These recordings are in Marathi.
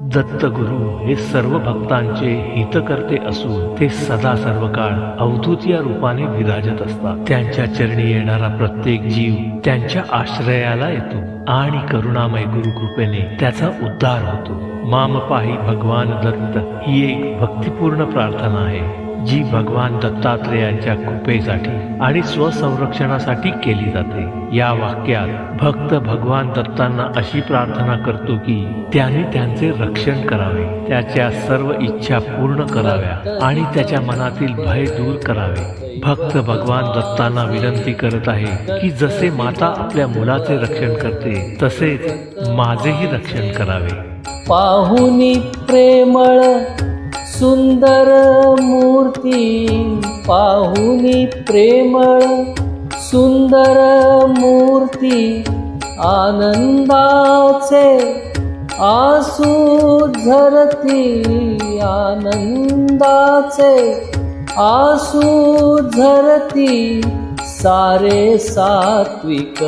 दत्तगुरु हे सर्व भक्तांचे हितकर्ते असून ते सदा सर्व काळ अवधूत या रूपाने विराजत असतात. त्यांच्या चरणी येणारा प्रत्येक जीव त्यांच्या आश्रयाला येतो आणि करुणामय गुरुकृपेने त्याचा उद्धार होतो. माम पाही भगवान दत्त ही एक भक्तिपूर्ण प्रार्थना आहे. जी भगवान दत्तात्रेयांच्या कृपेसाठी आणि स्वसंरक्षणासाठी केली जाते. या वाक्यात भक्त भगवान दत्तांना अशी प्रार्थना करतो की त्याने त्यांचे रक्षण करावे त्याच्या सर्व इच्छा पूर्ण कराव्या आणि त्याच्या मनातील भय दूर करावे. भक्त भगवान दत्तांना विनंती करत आहे की जसे माता आपल्या मुलाचे रक्षण करते तसेच माझेही रक्षण करावे. पाहुनी प्रेमळ सुंदर मूर्ती पाहुनी प्रेमळ सुंदर मूर्ती आनंदाचे आसू झरती आनंदाचे आसू झरती सारे सात्विक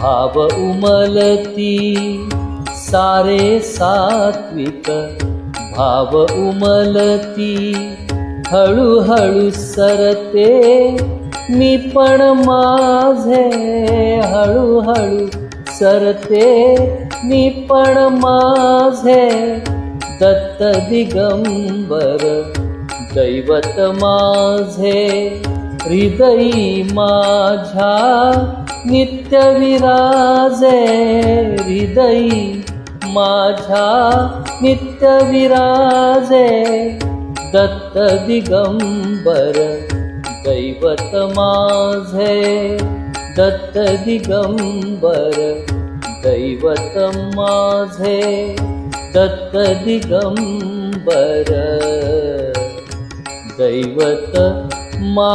भाव उमलती सारे सात्विक भाव उमलती हळूहळू सरते. मी पण माझे हळूहळू सरते. मी पण माझे दत्त दिगंबर. दैवत माझे हृदयी माझ्या नित्य विराजे. हृदयी माझ्या नित्य विराजे. दत्तदिगम्बर दैवतमाझे। दत्तदिगम्बर दैवतं माझे दत्तदिगम्बर दैवत मा